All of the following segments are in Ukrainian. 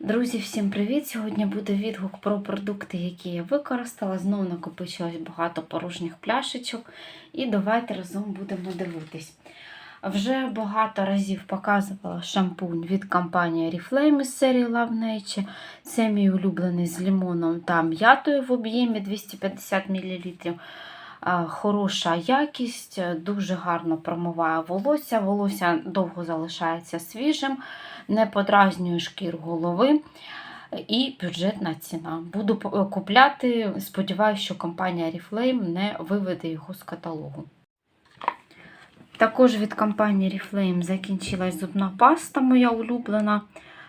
Друзі, всім привіт! Сьогодні буде відгук про продукти, які я використала. Знову накопичилось багато порожніх пляшечок. І давайте разом будемо дивитись. Вже багато разів показувала шампунь від компанії Oriflame із серії Love Nature. Це мій улюблений з лимоном та м'ятою в об'ємі 250 мл. Хороша якість, дуже гарно промиває волосся. Волосся довго залишається свіжим, не подразнює шкіру голови і бюджетна ціна. Буду купляти, сподіваюся, що компанія Oriflame не виведе його з каталогу. Також від компанії Oriflame закінчилась зубна паста, моя улюблена.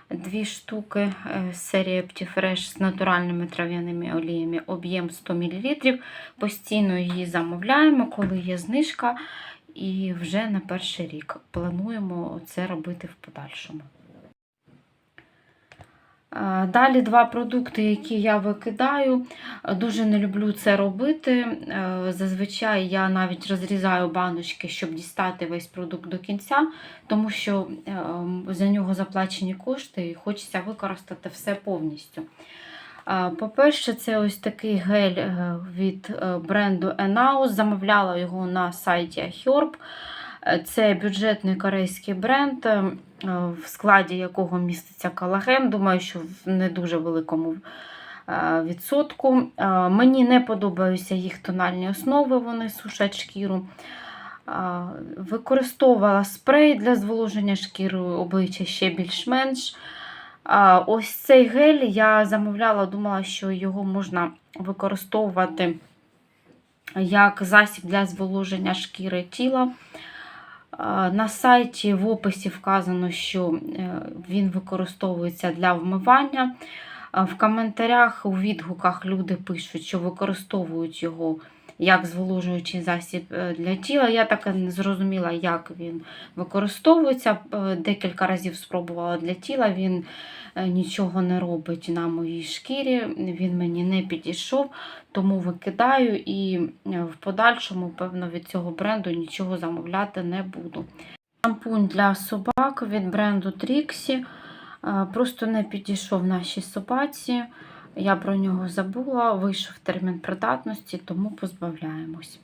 Дві штуки е, серії Optifresh з натуральними трав'яними оліями, об'єм 100 мл. Постійно її замовляємо, коли є знижка, і вже на перший рік плануємо це робити в подальшому. Е, Далі два продукти, які я викидаю. Дуже не люблю це робити. Е, Зазвичай я навіть розрізаю баночки, щоб дістати весь продукт до кінця, тому що е, за нього заплачені кошти і хочеться використати все повністю. Е, По-перше, це ось такий гель е, від е, бренду Enaus. Замовляла його на сайті Herb. Е, Це бюджетний корейський бренд, е, в складі якого міститься колаген. Думаю, що в не дуже великому е, відсотку. Е, Мені не подобаються їх тональні основи, вони сушать шкіру. Е, Використовувала спрей для зволоження шкіри обличчя ще більш-менш. Ось цей гель я замовляла, думала, що його можна використовувати як засіб для зволоження шкіри тіла. На сайті в описі вказано, що е, він використовується для вмивання. В коментарях, у відгуках люди пишуть, що використовують його як зволожуючий засіб е, для тіла. Я так і не зрозуміла, як він використовується. Е, Декілька разів спробувала для тіла. Він е, нічого не робить на моїй шкірі, він мені не підійшов, тому викидаю і в подальшому, певно, від цього бренду нічого замовляти не буду. Шампунь для собак від бренду. Е, Просто не підійшов нашій собаці. Я про нього забула, вийшов термін придатності, тому позбавляємось.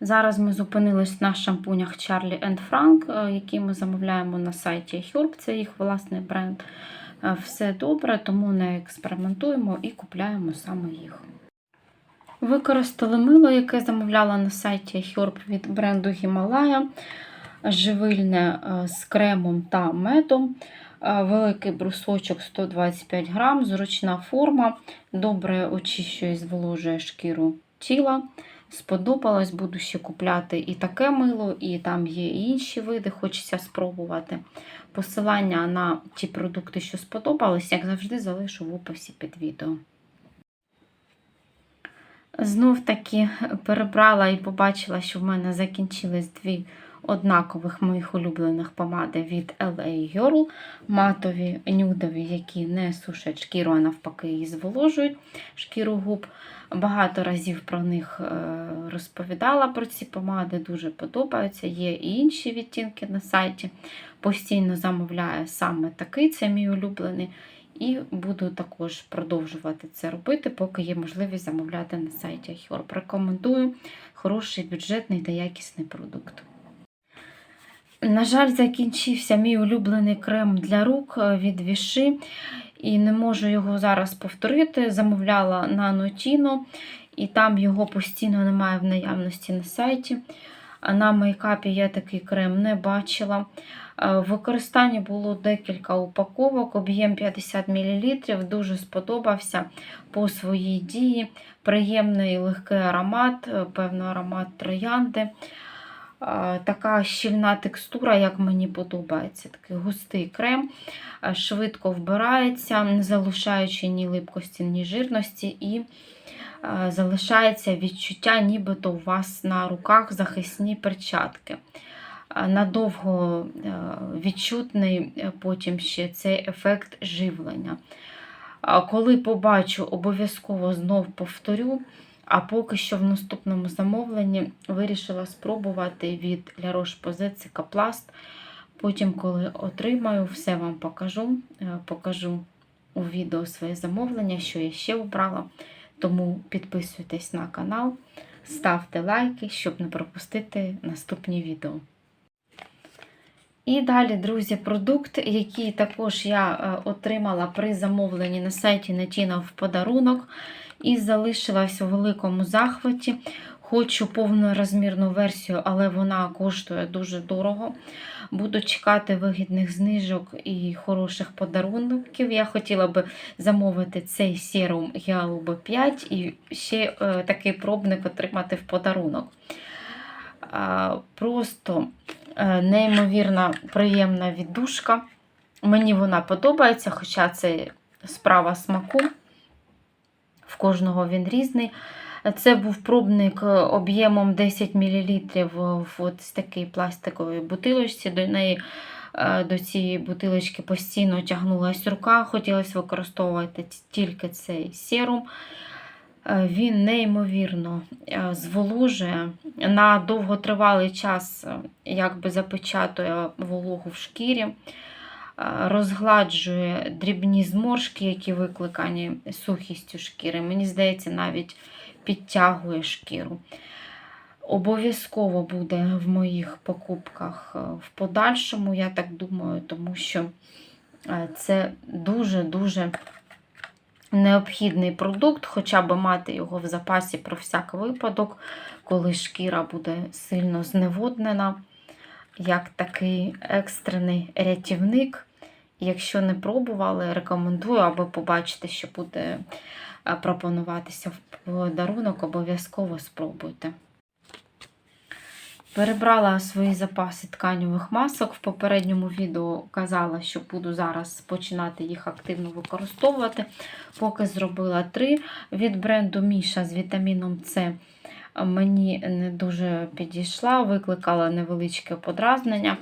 Зараз ми зупинились на шампунях Charlie Frank, е, які ми замовляємо на сайті Herb, це їх власний бренд. Е, Все добре, тому не експериментуємо і купляємо саме їх. Використали мило, яке замовляла на сайті Herb від бренду Himalaya. Живильне е, з кремом та медом. Е, Великий брусочок 125 грам, зручна форма, добре очищує і зволожує шкіру тіла. Сподобалось, буду ще купляти і таке мило, і там є і інші види, хочеться спробувати. Посилання на ті продукти, що сподобались, як завжди, залишу в описі під відео. Знов таки перебрала і побачила, що в мене закінчились дві однакових моїх улюблених помади від LA Girl. Матові, нюдові, які не сушать шкіру, а навпаки, її зволожують шкіру губ. Багато разів про них е, розповідала про ці помади, дуже подобаються. Є і інші відтінки на сайті. Постійно замовляю саме такий, це мій улюблений. І буду також продовжувати це робити, поки є можливість замовляти на сайті Herb. Рекомендую хороший бюджетний та якісний продукт. На жаль, закінчився мій улюблений крем для рук е, від Віши, і не можу його зараз повторити. Замовляла на Notino, і там його постійно немає в наявності на сайті. А На мейкапі я такий крем не бачила. Е, В використанні було декілька упаковок, об'єм 50 мл, дуже сподобався по своїй дії. Приємний легкий аромат, е, певно, аромат троянди. Така щільна текстура, як мені подобається, такий густий крем, швидко вбирається, не залишаючи ні липкості, ні жирності, і залишається відчуття, нібито у вас на руках захисні перчатки. Надовго відчутний потім ще цей ефект живлення. Коли побачу, обов'язково знов повторю. А поки що в наступному замовленні вирішила спробувати від La Roche-Posay Потім, коли отримаю, все вам покажу. Е, Покажу у відео своє замовлення, що я ще обрала. Тому підписуйтесь на канал, ставте лайки, щоб не пропустити наступні відео. І далі, друзі, продукт, який також я е, отримала при замовленні на сайті Нетіна в подарунок і залишилась у великому захваті. Хочу повнорозмірну версію, але вона коштує дуже дорого. Буду чекати вигідних знижок і хороших подарунків. Я хотіла би замовити цей серум Гіалуби 5 і ще е, такий пробник отримати в подарунок. А, Просто е, неймовірно приємна віддушка. Мені вона подобається, хоча це справа смаку. В кожного він різний. Це був пробник е, об'ємом 10 мл в от такій пластиковій бутилочці. До неї е, до цієї бутилочки постійно тягнулася рука, хотілося використовувати тільки цей серум. Е, Він неймовірно е, зволожує на довготривалий час, е, якби запечатує вологу в шкірі, е, розгладжує дрібні зморшки, які викликані сухістю шкіри. Мені здається, навіть підтягує шкіру. Обов'язково буде в моїх покупках е, в подальшому, я так думаю, тому що е, це дуже-дуже необхідний продукт, хоча б мати його в запасі про всяк випадок, коли шкіра буде сильно зневоднена, як такий екстрений рятівник. Якщо не пробували, рекомендую, аби побачити, що буде е, пропонуватися в подарунок, обов'язково спробуйте. Перебрала свої запаси тканевих масок. В попередньому відео казала, що буду зараз починати їх активно використовувати. Поки зробила три від бренду Міша з вітаміном С. Мені не дуже підійшла, викликала невеличке подразнення.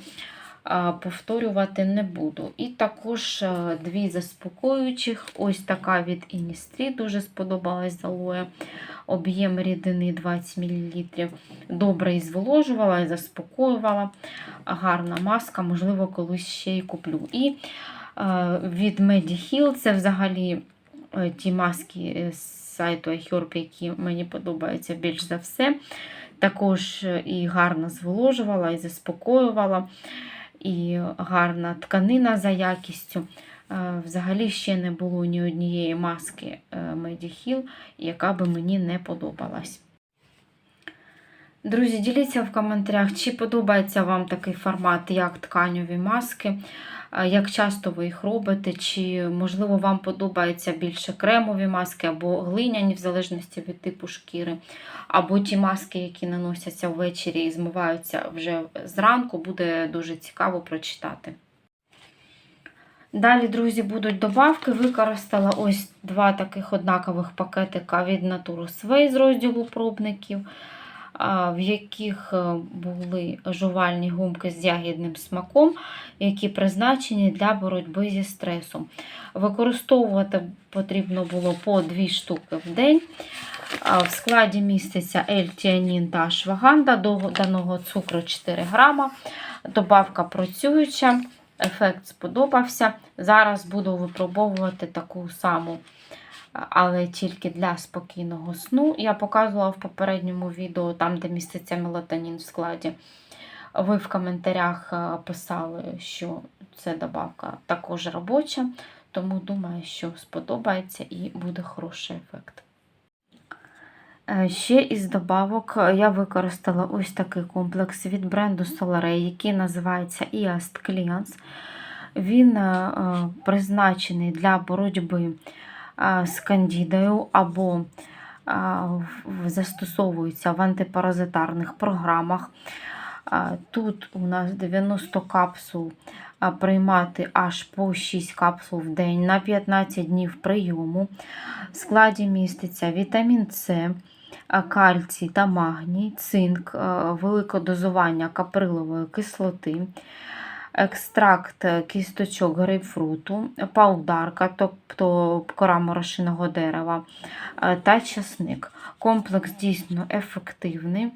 Повторювати не буду. І також е, дві заспокоюючих. Ось така від Innisfree, дуже сподобалась залоя. Об'єм рідини 20 мл. Добре і зволожувала, і заспокоювала. Гарна маска, можливо, колись ще й куплю. І е, від Mediheal це взагалі е, ті маски з сайту iHerb, які мені подобаються більш за все. Також і гарно зволожувала, і заспокоювала, і гарна тканина за якістю. Е, Взагалі ще не було ні однієї маски Медіхіл, Mediheal, яка би мені не подобалась. Друзі, діліться в коментарях, чи подобається вам такий формат, як тканьові маски, е, як часто ви їх робите, чи, можливо, вам подобаються більше кремові маски або глиняні, в залежності від типу шкіри, або ті маски, які наносяться ввечері і змиваються вже зранку, буде дуже цікаво прочитати. Далі, друзі, будуть добавки. Використала ось два таких однакових пакетика від Naturus Way з розділу пробників, в яких е, були жувальні гумки з ягідним смаком, які призначені для боротьби зі стресом. Використовувати потрібно було по 2 штуки в день. В складі міститься L-тіанін та ашваганда, доданого цукру 4 грама. Добавка працююча. Ефект сподобався. Зараз буду випробовувати таку саму, але тільки для спокійного сну. Я показувала в попередньому відео, там, де міститься мелатонін в складі. Ви в коментарях е, писали, що це добавка також робоча, тому думаю, що сподобається і буде хороший ефект. Е, Ще із добавок е, я використала ось такий комплекс від бренду Solarey, який називається EAST Cleans. Він призначений для боротьби з кандідою або е, в- антипаразитарних програмах. Тут у нас 90 капсул приймати аж по 6 капсул в день на 15 днів прийому. В складі міститься вітамін С, кальцій та магній, цинк, велике дозування каприлової кислоти, екстракт е, кісточок грейпфруту, паударка, тобто кора морошиного дерева е, та часник. Комплекс дійсно ефективний.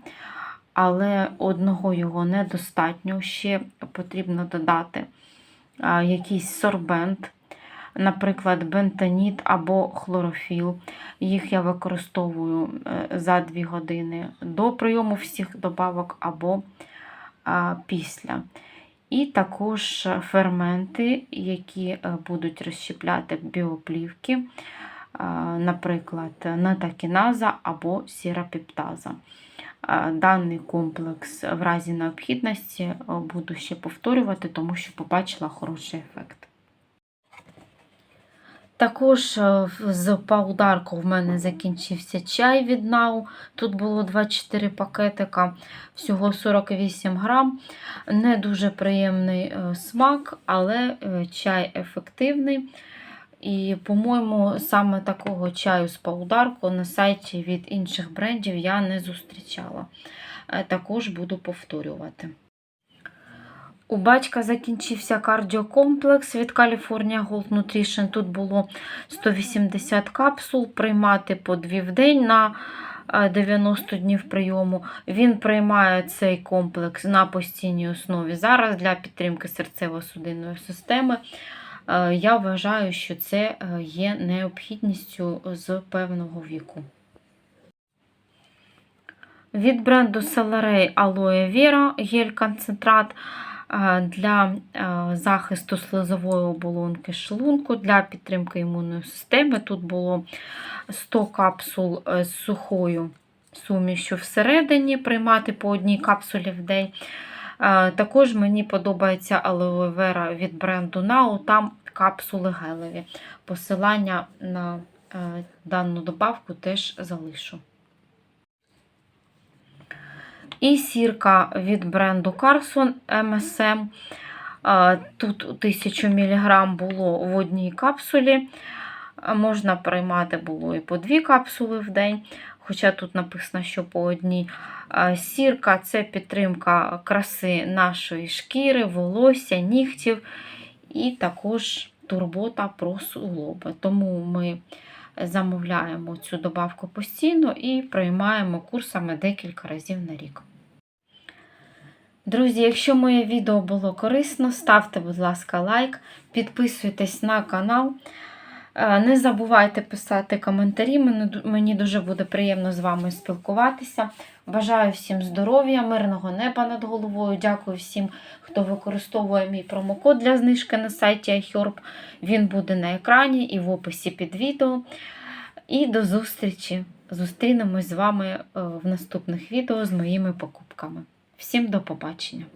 але одного його недостатньо. Ще потрібно додати якийсь сорбент, наприклад, бентоніт або хлорофіл. Їх я використовую е, за 2 години до прийому всіх добавок або після. І також ферменти, які е, будуть розщепляти біоплівки, наприклад, натакіназа або сіропептаза. А, Даний комплекс в разі необхідності е, буду ще повторювати, тому що побачила хороший ефект. Також е, з паударку в мене закінчився чай від Нау. Тут було 24 пакетика, всього 48 грам. Не дуже приємний е, смак, але е, чай ефективний. І, по-моєму, саме такого чаю з паударку на сайті від інших брендів я не зустрічала. Також буду повторювати. У батька закінчився кардіокомплекс від California Gold Nutrition. Тут було 180 капсул, приймати по 2 в день на е, 90 днів прийому. Він приймає цей комплекс на постійній основі. Зараз для підтримки серцево-судинної системи. Е, Я вважаю, що це е, є необхідністю з певного віку. Від бренду Celeray Aloe Vera гель-концентрат е, для захисту слизової оболонки шлунку, для підтримки імунної системи. Тут було 100 капсул е, з сухою сумішю всередині, приймати по одній капсулі в день. Також мені подобається алоe вера від бренду Now, там капсули гелеві. Посилання на е, дану добавку теж залишу. І сірка від бренду Carson MSM. Тут 1000 мг було в одній капсулі. Можна приймати було і по дві капсули в день, хоча тут написано, що по одній. Сірка це підтримка краси нашої шкіри, волосся, нігтів і також турбота про суглоби. Тому ми замовляємо цю добавку постійно і приймаємо курсами декілька разів на рік. Друзі, якщо моє відео було корисно, ставте, будь ласка, лайк, підписуйтесь на канал. Е, Не забувайте писати коментарі, мені дуже буде приємно з вами спілкуватися. Бажаю всім здоров'я, мирного неба над головою. Дякую всім, хто використовує мій промокод для знижки на сайті iHerb. Він буде на екрані і в описі під відео. І до зустрічі! Зустрінемось з вами е, в наступних відео з моїми покупками. Всім до побачення!